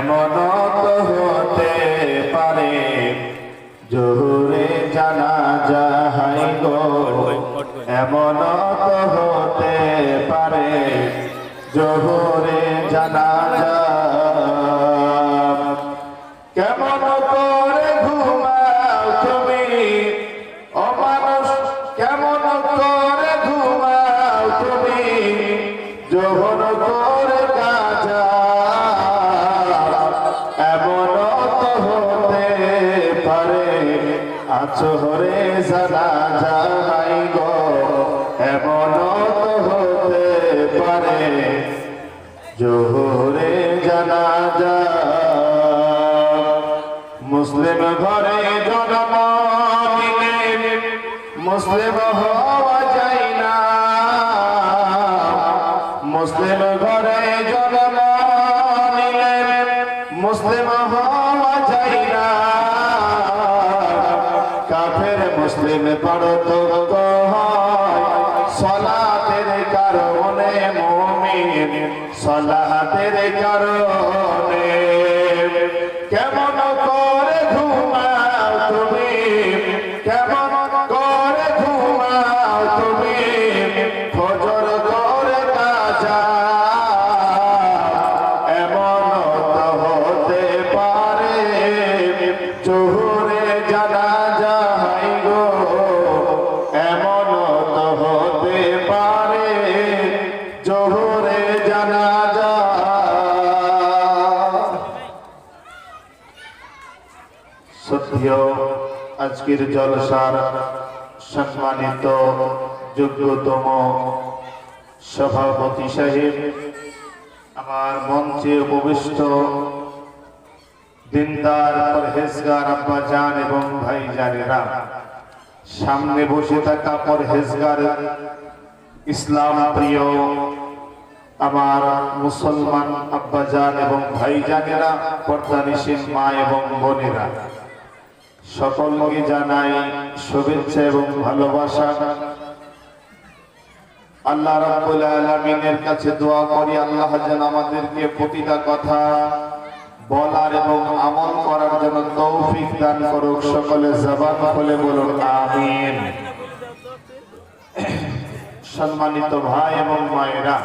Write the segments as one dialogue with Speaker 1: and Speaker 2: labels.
Speaker 1: এমন তো হতে পারে। জহুরে জানা যাহাই গো। এমন তো হতে পারে। জহুরে জানা জোহরে জানা যা মুসলিম ঘরে জন্ম নিলে মুসলিম হওয়া যায় না। মুসলিম ঘরে জন্ম নিলে মুসলিম হওয়া যায় না। কাফের মুসলিম পারতক আজকের জলসার সম্মানিত যোগ্যতম সভাপতি সাহেব, আমার মঞ্চে উপবিষ্ট দিনদার পরহেজগার আব্বা জান এবং ভাই জানেরা সামনে বসে থাকা পরহেজগার ইসলাম প্রিয় আমার মুসলমান আব্বাজান এবং ভাইজানেরা, পর্দানিসীন মা এবং বোনেরা। সকলকে জানাই শুভেচ্ছা এবং ভালোবাসা। আল্লাহ রাব্বুল আলামিনের কাছে দোয়া করি, আল্লাহ যেন আমাদেরকে প্রতিটা কথা বলার এবং আমল করার জন্য তৌফিক দান করুক, সকলে জবান খুলে বলুন, আমিন। সম্মানিত ভাই এবং মায়েরা,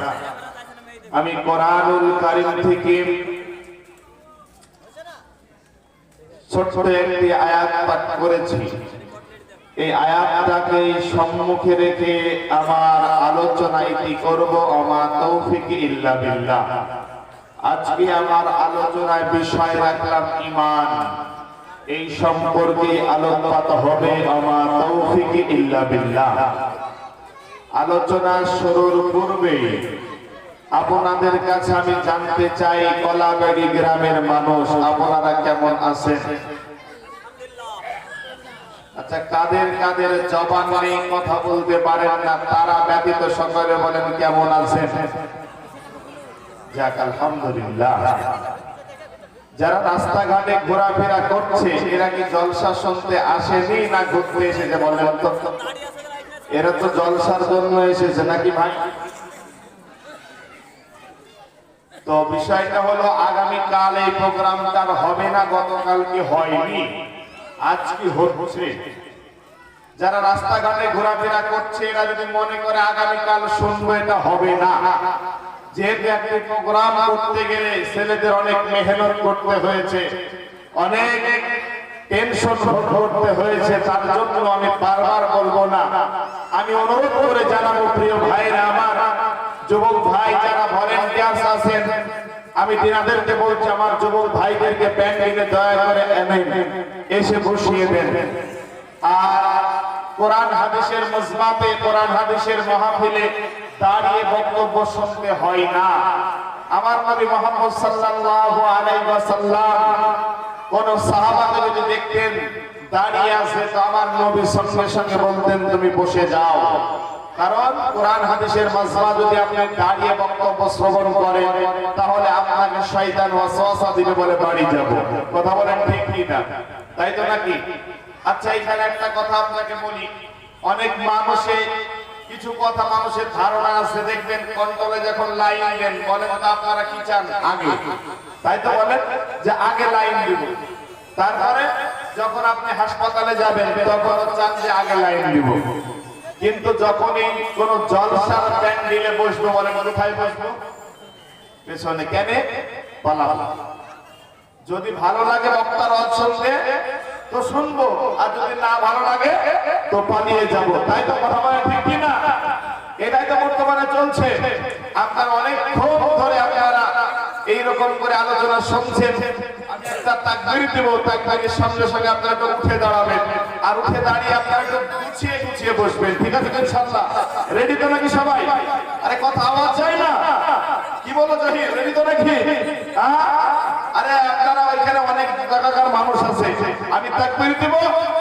Speaker 1: আমি কোরআনুল কারিম থেকে ছোট্ট একটি আয়াত পাঠ করেছি। এই আয়াতটাকে সম্মুখে রেখে আমার আলোচনা এটি করব আমার তৌফিক ইল্লা বিল্লাহ। আজকে আমার আলোচনায় বিষয় রাখলাম ইমান এই সম্পর্কে আলোকপাত হবে আমার তৌফিক ইল্লা বিল্লাহ। আলোচনা শুরুর পূর্বে আপনাদের কাছে আমি জানতে চাই, কলাবাড়ি গ্রামের মানুষ, আপনারা কেমন আছেন? আচ্ছা কাদের কাদের জবান নেই কথা বলতে পারেন না, তারা ব্যতীত সকলে বলেন কেমন আছেন? যাক, আলহামদুলিল্লাহ। যারা রাস্তাঘাটে ঘোরাফেরা করছে, এরা কি জলসা শুনতে আসেনি না ঘুরতে এসেছে বলেন এরা তো জলসার জন্য এসেছে নাকি ভাই? তো বিষয়টা হলো আগামী কাল এই প্রোগ্রামটা আর হবে না, গতকালকে হয়নি। আজকে হচ্ছে। যারা রাস্তাঘাটে ঘোরাফেরা করছে, এরা যদি মনে করে আগামীকাল শুনব, এটা হবে না। যেহেতু একটি প্রোগ্রাম করতে গেলে ছেলেদের অনেক মেহনত করতে হয়েছে, অনেক টেনশন করতে হয়েছে, তার জন্য আমি বারবার বলব না। আমি অনুরোধ করে জানাব, প্রিয় ভাইরা আমার, যুবক ভাই যারা ভলেন্টিয়ার্স আছেন আমি দিনাদেরকে বলছি, আমার যুবক ভাইদেরকে প্যান্ডিলে দয়া করে এনে এসে বসিয়ে দেন। আর কোরআন হাদিসের মজমাতে কোরআন হাদিসের মাহফিলে দাঁড়িয়ে বক্তব্য শুনতে হয় না। আমার নবী মোহাম্মদ সাল্লাল্লাহু আলাইহি ওয়াসাল্লাম কোন সাহাবাকে যদি দেখতেন, দাঁড়িয়ে আছে, তো আমার নবী সঙ্গে সঙ্গে বলতেন, তুমি বসে যাও। কারণ কোরআন হাদিসের মাজমা যদি আপনি দাঁড়িয়ে বক্তব্য শ্রবণ করেন, তাহলে আপনাকে শয়তান ওয়াসওয়াসা দিবে বলে বাড়ি যাব। কথা বলেন ঠিক কি না তাই তো নাকি? আচ্ছা এখানে একটা কথা আপনাকে বলি। অনেক মানুষে কিছু কথা মানুষের ধারণা আছে, দেখবেন কন্ট্রোলে যখন লাইন দেন, বলেন তো আপনারা কি চান? আগে। তাই তো বলেন যে আগে লাইন দিব। তারপরে যখন আপনি হাসপাতালে যাবেন, তখন চান যে আগে লাইন দিব। কিন্তু যখনই কোন জলসার প্যান্ডেলে বসবো বলে কোথায় বসবো? পেছনে কেন? পালাম যদি ভালো লাগে বক্তার শুনতে, তো শুনব। আর যদি না ভালো লাগে, তো পালিয়ে যাব। তাই তো কথা বলে ঠিক কি না? এটাই তো বর্তমানে চলছে। আপনারা অনেকক্ষণ ধরে আপনারা এইরকম করে আলোচনা শুনছেন। আমি একটা তাকবির দেবো। তাকবিরের সঙ্গে সঙ্গে আপনারা উঠে দাঁড়াবেন। আর উঠে দাঁড়িয়ে আপনারা একটু গুছিয়ে গুছিয়ে বসবেন, ঠিক আছে ইনশাআল্লাহ? রেডি তো নাকি সবাই? আরে কথা আওয়াজ চাই না। কি বলো জহির রেডি তো নাকি? আরে আপনারা ওইখানে অনেক টাকাকার মানুষ আছে। আমি তাকবির দিব,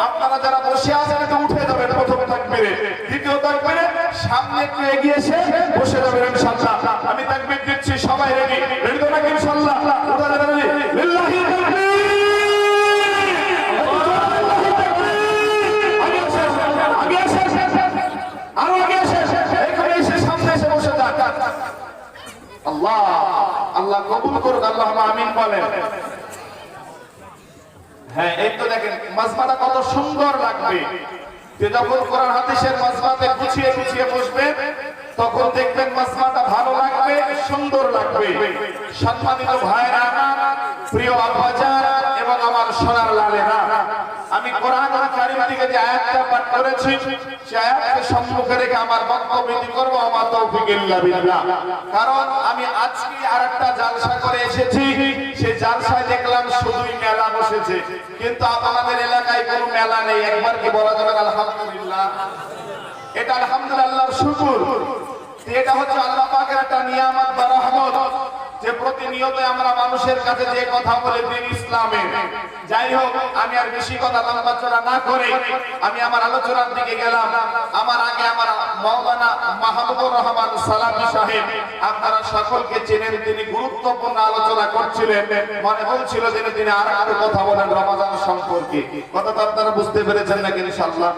Speaker 1: আপনারা যারা বসে আছেন একটু উঠে যাবেন প্রথম তাকবিরে। দ্বিতীয় তাকবিরে, সামনে একটু এগিয়ে এসে বসে যাবেন ইনশাআল্লাহ। আমি তাকবির দিচ্ছি, সবাই রেডি রেডি তো নাকি ইনশাআল্লাহ? উঠে যাবেন লিল্লাহি তাকবীর আগে আসেন, আগে আসেন, আরও আগে আসেন, এখানে এসে সামনে এসে বসে যান আল্লাহ আল্লাহ কবুল করুক, আল্লাহ আমিন বলেন। হ্যাঁ এই তো দেখেন কত সুন্দর লাগবে। তখন দেখবেন ভালো লাগবে, সুন্দর লাগবে। সম্মানিত ভাইরা প্রিয় এবং আমার সোনার লালেরা আমি কোরআন কারিম থেকে যে আয়াতটা পাঠ করেছি সেই আয়াতকে সম্মুখে রেখে আমার বক্তব্য করব আমার তৌফিক ইল্লা বিল্লাহ। কারণ আমি আজকে আরেকটা জালসা করে এসেছি, সেই জালসায় দেখলাম শুধুই মেলা বসেছে। কিন্তু আপনাদের এলাকায় কোনো মেলা নেই, একবার কি বলা যাবে আলহামদুলিল্লাহ। এটা আলহামদুলিল্লাহর শুকুর। এটা হচ্ছে আল্লাহ পাকের একটা নিয়ামত বা রহমত। যে প্রতিনিয়ত আমরা মানুষের কাছে যে কথা বলে দিন ইসলামে। যাই হোক, আমি আর বেশি কথা লম্বাচনা না করে আমি আমার আলোচনার দিকে গেলাম। আমার আগে আমার মৌলানা মাহমুদুর রহমান সালামি সাহেব, আপনারা সকলকে চেনেন, তিনি গুরুত্বপূর্ণ আলোচনা করছিলেন। মনে হচ্ছিল যে তিনি আর একটু কথা বলেন রমাদান সম্পর্কে। কথা তো আপনারা বুঝতে পেরেছেন নাকি ইনশাআল্লাহ?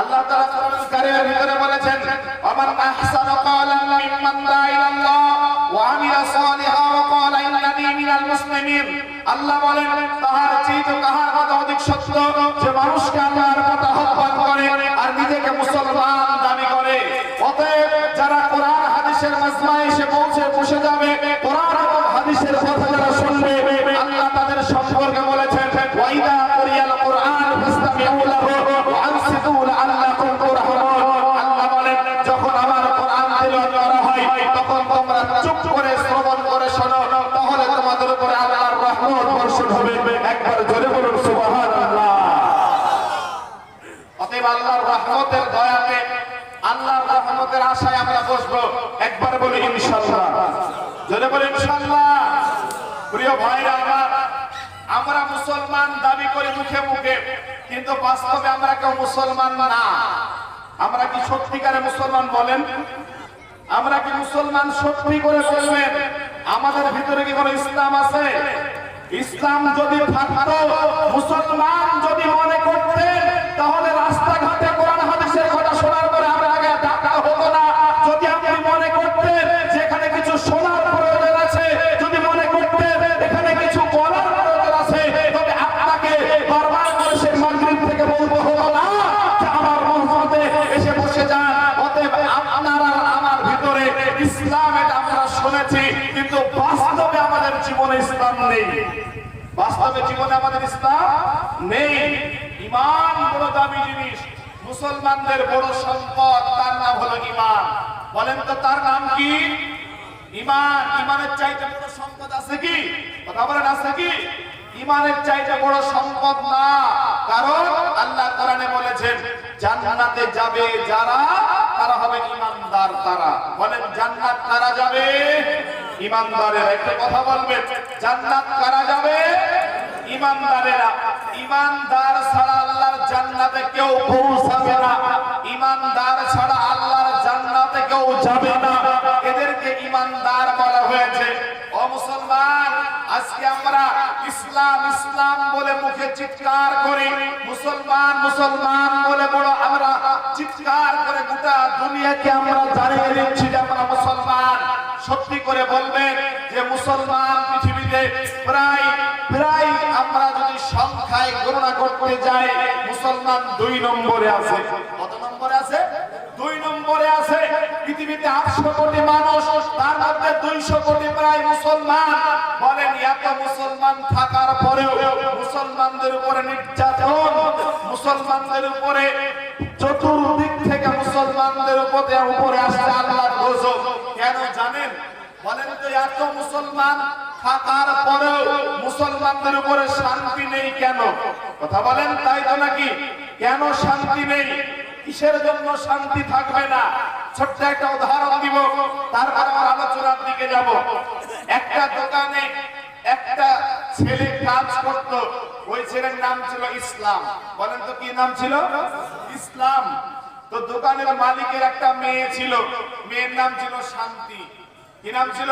Speaker 1: আল্লাহ তাআলা কোরআন কারীমের ভিতরে বলেছেন আমার আহসানু ক্বালান মিম্মান দা ইলাল্লাহ ওয়া আমিলা সালিহা আল্লাহ বলেন তাহার চিত কাহার কথা অধিক সত্য, যে মানুষকে আল্লাহর কথা আহ্বান করে আর নিজেকে মুসলমান দাবি করে। অতএব যারা কোরআন, হাদিসের মাজমায় এসে পৌঁছে, বসে যাবে, কোরআন হাদিসের কথা যারা শুনবে আল্লাহ তাদের সম্পর্কে বলেছেন ওয়াইদা কুরিয়াল কোরআন ফাসতামিউ লাহু ওয়া আনসিতু লাআল্লাকুম তুরহামুন আল্লাহ বলেন যখন আমার কোরআন তেলাওয়াত করা হয় তখন তোমরা চুপ করে শ্রবণ করে শোনো তাহলে তোমাদের উপরে আল্লাহর রহমত বর্ষণ হবে একবার আমরা মুসলমান দাবি করি মুখে মুখে, কিন্তু বাস্তবে আমরা কেউ মুসলমান না। আমরা কি সত্যিকারে মুসলমান বলেন? আমরা কি মুসলমান সত্যি করে বলবেন? আমাদের ভিতরে কি কোনো ইসলাম আছে? ইসলাম যদি থাকতো, মুসলমান যদি মনে করতেন, তাহলে রাস্তাঘাটে কোরআন হাদিসের কথা শোনার পরে আমরা আগে ডাকা হতো না। যদি আপনি মনে করতেন, যেখানে কিছু শোনার প্রয়োজন আছে, যদি মনে করতেন, এখানে কিছু বলার প্রয়োজন আছে, তবে আপনাকে বারবার সেই মাগরিব থেকে বলব হলো না আমার মহম্মদে এসে বসে যান। অতএব আপনার আমার ভিতরে ইসলাম এটা আমরা শুনেছি, কিন্তু বাস্তবে আমাদের জীবনে ইসলাম নেই। বাস্তবে জীবনে আমাদের ইসলাম নেই। ইমান বড় দামি জিনিস। মুসলমানদের বড় সম্পদ, তার নাম হলো ইমান বলেন তো তার নাম কি? ইমান ইমানের চাইতে বড় সম্পদ আছে কি? কথা বলেন, আছে কি? ইমানের চাইতে বড় সম্পদ না। কারণ আল্লাহ কোরআনে বলেছেন, জান্নাতে যাবে যারা, তারা হবে ইমানদার তারা। বলেন, জান্নাত কারা যাবে? ইমানদারের একটা কথা বলবেন। জান্নাত কারা যাবে? ইমানদারেরা। ইমানদার ছাড়া আল্লাহর জান্নাতে কেউ পৌঁছাবে না। ইমানদার ছাড়া আল্লাহর জান্নাতে কেউ যাবে না। এদেরকে ইমানদার বলা হয়েছে। ও মুসলমান, আজকে আমরা ইসলাম ইসলাম বলে মুখে চিৎকার করি। মুসলমান মুসলমান বলে বড় আমরা চিৎকার করে গোটা দুনিয়াকে আমরা জানিয়ে দিচ্ছি যে আমরা মুসলমান। সত্যি করে বলবেন যে মুসলমান পৃথিবীতে প্রায় প্রায় আমরা যদি সংখ্যায় গণনা করতে যাই, মুসলমান দুই নম্বরে আছে। কত নম্বরে আছে? দুই নম্বরে আছে। পৃথিবীতে আটশো কোটি মানুষ, তার মধ্যে দুইশো কোটি প্রায় মুসলমান। বলেন, এত মুসলমান থাকার পরেও মুসলমানদের উপরে নির্যাতন, মুসলমানদের উপরে চতুর্দিক থেকে মুসলমানদের উপরে উপরে আসছে আল্লাহর গজব। কেন জানেন? বলেন তো, এত মুসলমান থাকার পরেও মুসলমানদের উপরে শান্তি নেই কেন? কথা বলেন তাই তো নাকি? কেন শান্তি নেই? কিসের জন্য শান্তি থাকবে না? ছোট্ট একটা উদাহরণ দিব, তারপর আমার আলোচনার দিকে যাব। একটা দোকানে একটা ছেলে কাজ করত, ওই ছেলের নাম ছিল ইসলাম। বলেন তো কি নাম ছিল? ইসলাম। তো দোকানের মালিকের একটা মেয়ে ছিল। মেয়ের নাম ছিল শান্তি। কি নাম ছিল?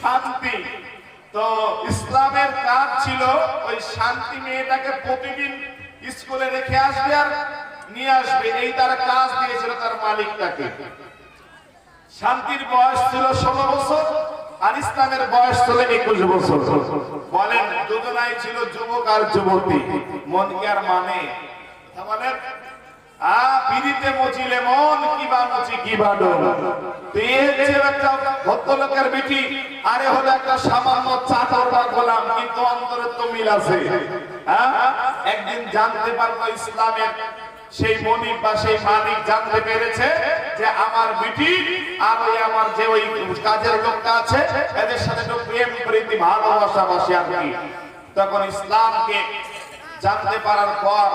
Speaker 1: শান্তি। তো ইসলামের কাজ ছিল ওই শান্তি মেয়েটাকে প্রতিদিন স্কুলে রেখে আসবে আর নিয়ে আসবে। এই তার কাজ দিয়েছিল তার মালিকটাকে। শান্তির বয়স ছিল ষোলো বছর আর ইসলামের বয়স ছিল একুশ বছর। বলেন, দুজনাই ছিল যুবক আর যুবতী। মন কি আর মানে? বলেন একদিন জানতে ইসলামের সেই মনিক বা সেই জানতে পেরেছে যে আমার বিটি আর ওই আমার যে ওই কাজের লোকটা আছে, এদের সাথে একটু প্রেম, প্রীতি, ভালোবাসা বসে কি। তখন ইসলামকে জানতে পারার পর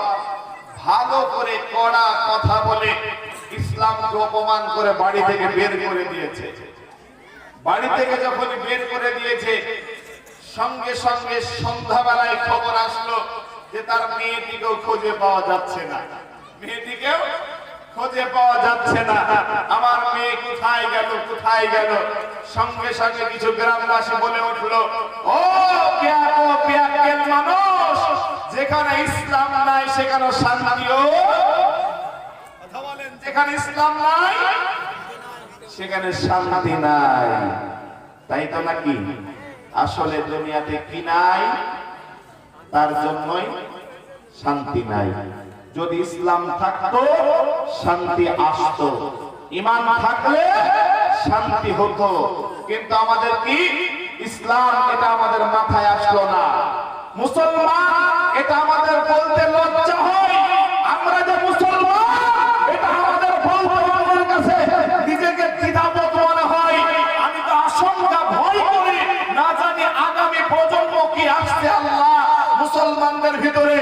Speaker 1: ভালো করে কড়া কথা বলে ইসলামকে অপমান করে বাড়ি থেকে বের করে দিয়েছে। বাড়ি থেকে যখন বের করে দিয়েছে, সঙ্গে সঙ্গে সন্ধ্যাবেলায় খবর আসলো যে তার মেয়েটিকেও খুঁজে পাওয়া যাচ্ছে না। মেয়েটিকেও খুঁজে পাওয়া যাচ্ছে না। আমার মেয়ে কোথায় গেল কোথায় গেল? সঙ্গে সঙ্গে কিছু গ্রামবাসী বলে উঠল, ও মানুষ, যেখানে ইসলাম নাই সেখানে শান্তিও যেখানে ইসলাম নাই, সেখানে শান্তি নাই। তাই তো নাকি? আসলে দুনিয়াতে কি নাই, তার জন্যই শান্তি নাই। যদি ইসলাম থাকতো, শান্তি আসতো। ইমান থাকলে শান্তি হতো। কিন্তু আমাদের কি? ইসলাম এটা আমাদের মাথায় আসলো না। মুসলমান, এটা আমাদের বলতে লজ্জা হয়। আমরা যে মুসলমান, এটা আমাদের বলতে আমাদের কাছে নিজেকে দ্বিধাবোধ মনে হয়। আমি তো আশঙ্কা, ভয় করি। না জানি আগামী প্রজন্ম কি আসছে আল্লাহ মুসলমানদের ভিতরে।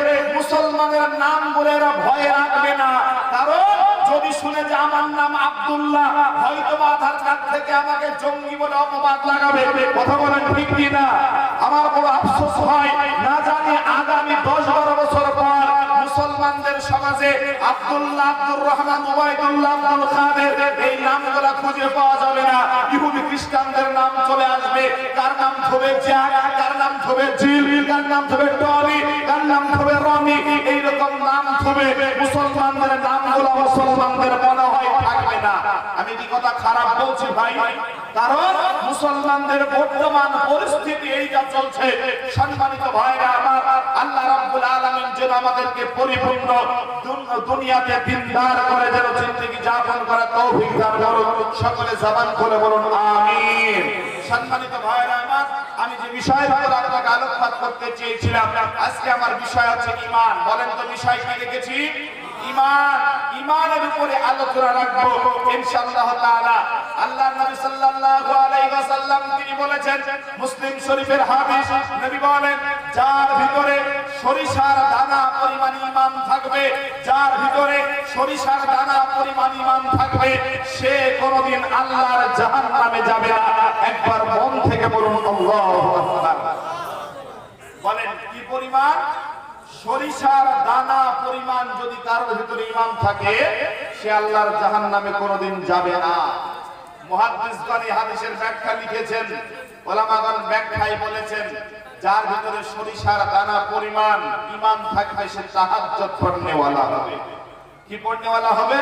Speaker 1: নাম এরা ভয় রাখবে না। কারণ যদি শুনে যে আমার নাম আব্দুল্লাহ, হয়তো আধার কার্ড থেকে আমাকে জঙ্গি বলে অপবাদ লাগাবে। কথা বলেন ঠিক কিনা? আমার বড় আফসোস হয় না জানি আগামী দশ বারো বছর পর মুসলমানদের সমাজে আব্দুল্লাহ আব্দুর রহমান, ওবায়দুল্লাহ আব্দুল কাদের এই নামগুলো খুঁজে পাওয়া যাবে না। ইহুদি খ্রিস্টানদের নাম চলে আসবে। কার নাম হবে জ্যাক? কার নাম হবে জিল? কার নাম হবে টনি? কার নাম হবে রনি? এইরকম নাম হবে মুসলমানদের নামগুলো মুসলমানদের মনে হয় থাকবে না। আমি কি কথা খারাপ বলছি ভাই? কারণ মুসলমানদের বর্তমান পরিস্থিতি এই যা চলছে। সম্মানিত ভাইরা আমার আল্লাহ রাব্বুল আলামিন যেন আমাদেরকে পরিপূর্ণ দুনিয়াতে দিনদার করে, যেন জিন্দগি যাপন করা তৌফিক দান করুন। সকলে জবান খুলে বলুন, আমিন। সম্মানিত ভাইরা আমার, আমি যে বিষয়ের উপর আপনাকে আলোকপাত করতে চেয়েছিলাম, আজকে আমার বিষয় হচ্ছে ঈমান। বলেন তো বিষয় কি লিখেছি ঈমান। ঈমানের উপরে আলোচনা রাখব, ইনশাআল্লাহ তাআলা। আল্লাহ নবী সাল্লাল্লাহু আলাইহি ওয়াসাল্লাম তিনি বলেছেন, মুসলিম শরীফের হাদিস, নবী বলেন যার ভিতরে সরিষার দানা পরিমাণ ইমান থাকবে, যার ভিতরে সরিষার দানা পরিমাণ ইমান থাকবে, সে কোনোদিন আল্লাহর জাহান নামে যাবে না। একবার মন থেকে বলুন বলেন, কি পরিমাণ? সরিষার দানা পরিমাণ যদি তার ভিতরে ইমান থাকে, সে আল্লাহর জাহান নামে কোনোদিন যাবে না। মহাদিসগণ হাদিসের ব্যাখ্যা লিখেছেন, ওলামাগণ ব্যাখ্যায় বলেছেন যার ভিতরে সরিষার দানা পরিমাণ ইমান থাকবে, সে পড়নেওয়ালা হবে। কি পড়নেওয়ালা হবে?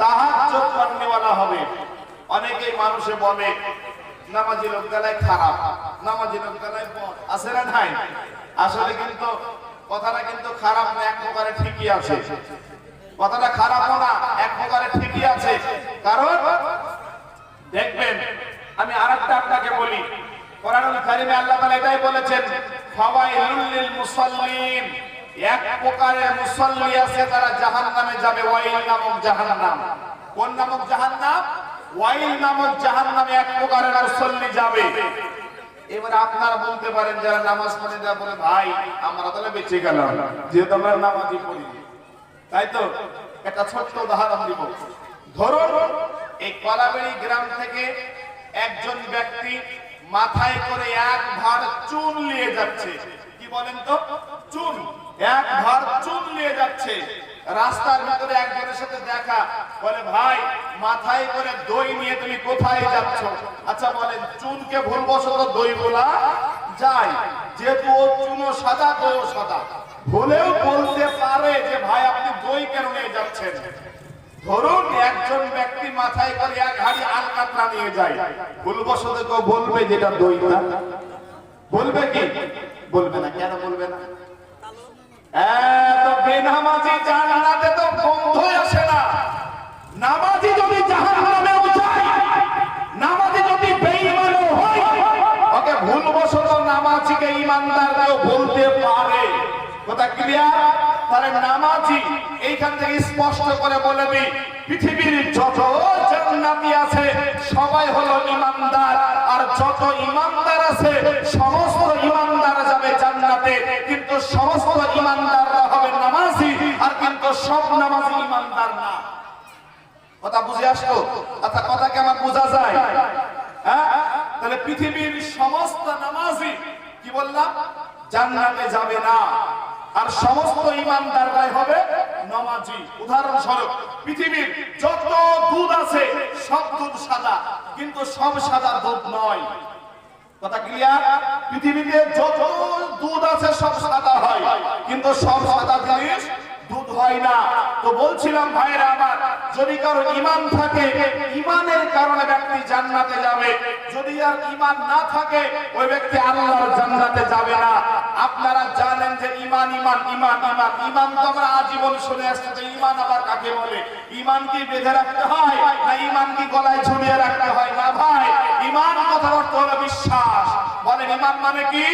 Speaker 1: তাহাজ্জুদ পড়নেওয়ালা হবে। অনেকেই মানুষে বলে, নামাজি লোক গেলায় খারাপ, নামাজি লোক গেলায় আছে না নাই? আসলে কিন্তু কথাটা কিন্তু খারাপ না, এক প্রকারে ঠিকই আছে। কথাটা খারাপও না, এক প্রকারে ঠিকই আছে। কারণ, দেখবেন, আমি আরেকটা আপনাকে বলি। কোরআনুল কারিমে আল্লাহ তাআলা এটাই বলেছেন, ফাওয়াইলুল লিল মুসাল্লিন এক প্রকারের মুসল্লি আছে, তারা জাহান্নামে যাবে, ওয়াইল নামক জাহান্নাম। কোন নামক জাহান্নাম? ওয়াইল নামক জাহান্নামে এক প্রকারের মুসল্লি যাবে। এবার আপনারা বলতে পারেন, যারা নামাজ পড়ে যা বলে, ভাই, আমরা তাহলে বেঁচে গেলাম, যেহেতু আমরা নামাজই পড়ি তাই তো? একটা ছোট্ট উদাহরণ দিব। ধরুন, এই কলাবেড়ি গ্রাম থেকে একজন ব্যক্তি মাথায় করে এক ভার চুন নিয়ে যাচ্ছে। কি বলেন তো? চুন। এক ভার চুন নিয়ে যাচ্ছে। রাস্তার ভিতরে একজনের সাথে দেখা। বলে, ভাই, মাথায় করে দই নিয়ে তুমি কোথায় যাচ্ছ? আচ্ছা বলেন, চুনকে ভুলবশত দই বলা যায়। যেহেতু ও চুনো সাদা দইও সাদা। ভুলেও বলতে পারে যে, ভাই, আপনি দই কেন নিয়ে যাচ্ছেন? ধরুন একজন ব্যক্তি মাথায় করে এক হাড়ি আলকাতরা যায়। ভুলবশত কেউ বলবে যেটা দই না। বলবে কি? বলবে না। কেন বলবে না? বেনামাজি জান্নাতে তো বন্ধ আসে না। নামাজি যদি জাহান্নামেও যায় নামাজি যদি বেঈমানও হয়, ওকে ভুলবশত নামাজিকে ইমানদার কেউ বলতে পারে। কথা ক্লিয়ার তাহলে নামাজি এইখান থেকে স্পষ্ট করে বলে দিই, পৃথিবীর যত জান্নাতি আছে, সবাই হলো ইমানদার। আর যত ইমানদার আছে, সমস্ত ইমানদার যাবে জান্নাতে। কিন্তু সমস্ত ইমানদাররা হবে নামাজি, আর কিন্তু সব নামাজি ইমানদার না। কথা বুঝে আসলো? আচ্ছা কথা কি আমার বোঝা যায়? হ্যাঁ? তাহলে পৃথিবীর সমস্ত নামাজি, কি বললাম? জান্নাতে যাবে না। আর সমস্ত ইমানদাররাই হবে নামাজি। উদাহরণস্বরূপ, পৃথিবীর যত দুধ আছে, সব দুধ সাদা, কিন্তু সব সাদা দুধ নয়। কথা ক্লিয়ার পৃথিবীতে যত দুধ আছে, সব সাদা হয়, কিন্তু সব সাদা জিনিস দুধ হয় না। তো বলছিলাম ভাইরা আমার, যদি কারও ইমান থাকে, ইমানের কারণে ব্যক্তি জান্নাতে যাবে। যদি আর ইমান না থাকে, ওই ব্যক্তি আল্লাহর জান্নাতে যাবে না। আপনারা জানেন যে ইমান ইমান ইমান ইমান ইমান তো আমরা আজীবন শুনে আসছি যে ইমান আবার কাকে বলে? ইমান কি বেঁধে রাখতে হয়, না ইমান কি গলায় ঝুলিয়ে রাখতে হয়? না ভাই ইমান কথার অর্থ হলো বিশ্বাস। বলেন ইমান মানে কি?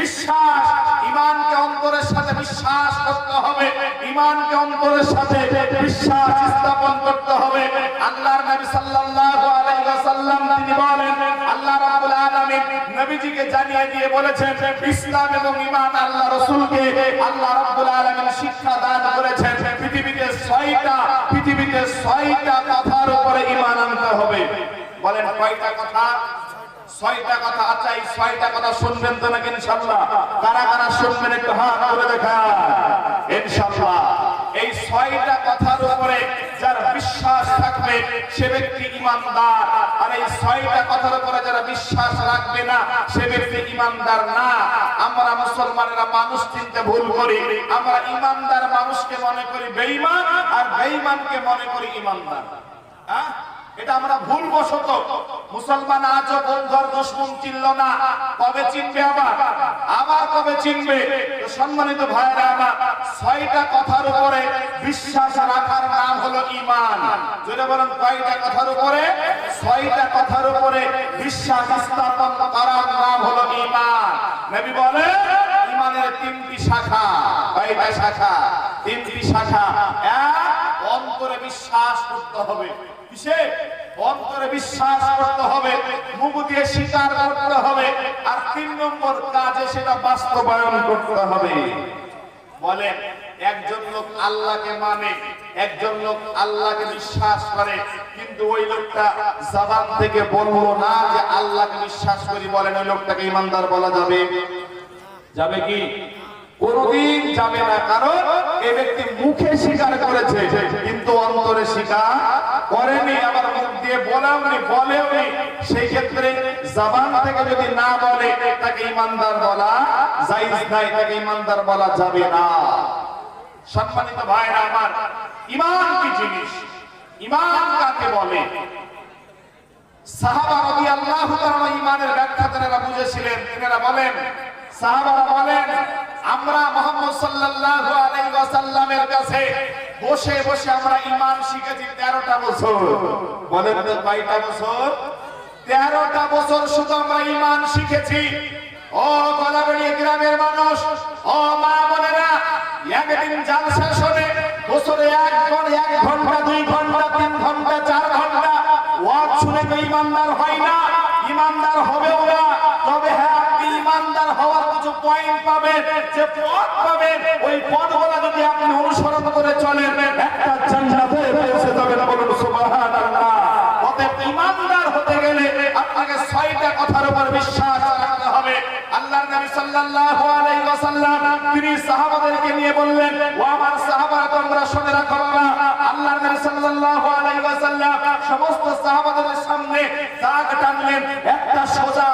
Speaker 1: বিশ্বাস। ইমানকে অন্তরের সাথে বিশ্বাস করতে হবে। ইমানকে অন্তরের সাথে বিশ্বাস স্থাপন করতে হবে। আল্লাহর নবী সাল্লাল্লাহু আলাইহি ওয়াসাল্লাম তিনি বলেন নবীজিকে জানিয়ে দিয়ে বলেছেন, ইসলাম এবং ঈমান আল্লাহ রাসূলকে আল্লাহ রাব্বুল আলামিন শিক্ষা দান করেছেন। পৃথিবীতে ছয়টা পৃথিবীতে ছয়টা কথার উপরে ঈমান আনতে হবে। বলেন কয়টা কথা? ছয়টা কথা আচ্ছা এই ছয়টা কথা শুনবেন তো নাকি ইনশাআল্লাহ? কারা কারা শুনবেন একটু হাত তুলে দেখা ইনশাআল্লাহ। এই ছয়টা কথার উপরে যার বিশ্বাস থাকবে, সে ব্যক্তি ইমানদার। আর এই ছয়টা কথার উপরে যারা বিশ্বাস রাখবে না, সে ব্যক্তি ইমানদার না। আমরা মুসলমানেরা মানুষ চিনতে ভুল করি। আমরা ইমানদার মানুষকে মনে করি বেঈমান, আর বেঈমানকে মনে করি ইমানদার। হ্যাঁ এটা আমরা ভুল বশত। মুসলমান আজও বন্ধর দুশ্মন চিনল না। কবে চিনবে আবার? আবার কবে চিনবে? সম্মানিত ভাইরা আমার ছয়টা কথার উপরে বিশ্বাস রাখার নাম হলো ঈমান। যদি বলেন, কয়টা কথার উপরে? ছয়টা কথার উপরে বিশ্বাস স্থাপন করার নাম হলো ঈমান। নবী বলে ঈমানের তিনটি শাখা। কয়টা শাখা? তিনটি শাখা। এক, অন্তরে বিশ্বাস করতে হবে। কিসে অন্তরে বিশ্বাস করতে হবে, মুখ দিয়ে স্বীকার করতে হবে, আর তিন নম্বর কাজে সেটা বাস্তবায়ন করতে হবে। বলেন, একজন লোক আল্লাহকে মানে একজন লোক আল্লাহকে বিশ্বাস করে, কিন্তু ওই লোকটা জবান থেকে বলব না যে আল্লাহকে বিশ্বাস করি বলেন, ওই লোকটাকে ইমানদার বলা যাবে। যাবে কি? কোনদিন যাবে না, কারণ এই ব্যক্তি মুখে স্বীকার করেছে, কিন্তু অন্তরে স্বীকার করেনি, আবার মুখ দিয়ে বলেওনি বলেওনি। সেই ক্ষেত্রে জবান থেকে যদি না বলে, তাকে ইমানদার বলা জায়েজ নাই, তাকে ইমানদার বলা যাবে না। সম্মানিত ভাইরা আমার, ইমান কি জিনিস? ইমান কাকে বলে? সাহাবা রাদিয়াল্লাহু তাআলা ঈমানের ব্যাখ্যা তারা বুঝেছিলেন তিনারা বলেন, সাহাবারা বলেন আমরা মোহাম্মদ সাল্লাল্লাহু আলাইহি ওয়াসাল্লামের কাছে বসে বসে আমরা ঈমান শিখেছি 13টা বছর। বলেন তো কয়টা বছর? 13টা বছর শুধু আমরা ঈমান শিখেছি। ও গলা গ্রামের মানুষ ও মা বোনেরা একদিন জালসা শোনে বছরে এক ঘণ্টা এক ঘণ্টা দুই ঘণ্টা তিন ঘণ্টা চার ঘণ্টা ওয়াজ শুনে তো ইমানদার হয় না ইমানদার হবেও না তবে হ্যাঁ আপনি ইমানদার হওয়ার কিছু পয়েন্ট পাবেন যে পথ পাবেন ওই পথগুলো যদি আপনি অনুসরণ করে চলেন, একটা জান্নাতে পৌঁছে যাবেন বলুন সুবহানাল্লাহ। হতে গেলে আপনাকে ছয়টা কথার উপর বিশ্বাস রাখতে হবে। আল্লাহর নবী সাল্লাল্লাহু আলাইহি ওয়াসাল্লাম তিনি সাহাবাদেরকে নিয়ে বললেন আমার তোমরা শুনে রাখো আল্লাহর নবী সাল্লাল্লাহু আলাইহি ওয়াসাল্লাম সমস্ত সাহাবাদের সামনে দাগ টানলেন, একটা সোজা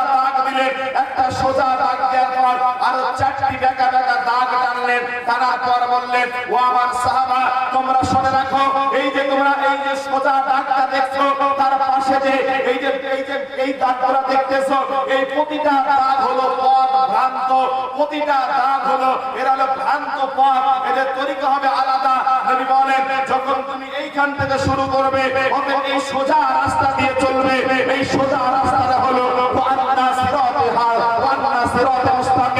Speaker 1: একটা সোজা দাগ দেওয়ার পর আরও চারটি বেঁকা বেঁকা দাগ টানলেন। টানার পর বললেন, ও আমার সাহাবা, তোমরা শুনে রাখো, এই যে তোমরা এই যে সোজা দাগটা দেখছ, তার পাশে যে এই যে এই যে, এই দাগগুলো দেখতেছো, এই প্রতিটা দাগ হলো পথ ভ্রান্ত, প্রতিটা দাগ হলো, এরা হলো ভ্রান্ত পথ, এদের তরিকা হবে আলাদা। নবী বলেন, যখন তুমি এইখান থেকে শুরু করবে এই সোজা রাস্তা দিয়ে চলবে, এই সোজা রাস্তাটা হলো ওয়ান্না সিরাতে হাল ওয়ান্না সিরাতে মুস্তাকিম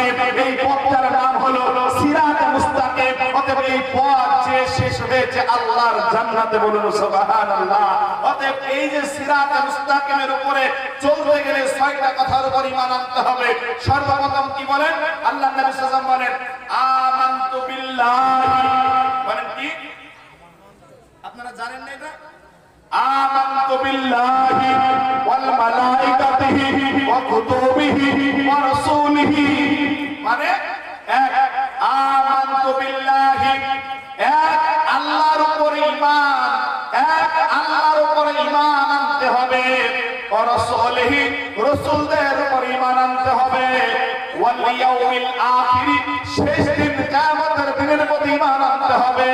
Speaker 1: এই পথটার নাম হলো সিরাতে মুস্তাকিম। অতএব এই পথ যে শেষ হয়েছে, আল্লাহর জান্নাতে বলুন সুবহানাল্লাহ। অতএব এই যে সিরাতে মুস্তাকিমের উপরে চলতে গেলে ছয়টা কথার উপর ঈমান আনতে হবে। সর্বপ্রথম কি বলেন? আল্লাহ নবী সাল্লাল্লাহু বলেন, আমানতু বিল্লাহি। বলেন কি? আপনারা জানেন না এটা? মালাইকাতিহি ওয়া কুতুবিহি ওয়া রাসূলিহি। মানে এক, আমানতু বিল্লাহি, এক আল্লাহর উপরে ঈমান, এক আল্লাহর ঈমান আনতে হবে। ও রাসূলিহি রাসূলদের উপরে ঈমান আনতে হবে। ওয়াল ইয়াউমিল আখির, শেষ দিন, কিয়ামতের দিনের প্রতি ঈমান আনতে হবে।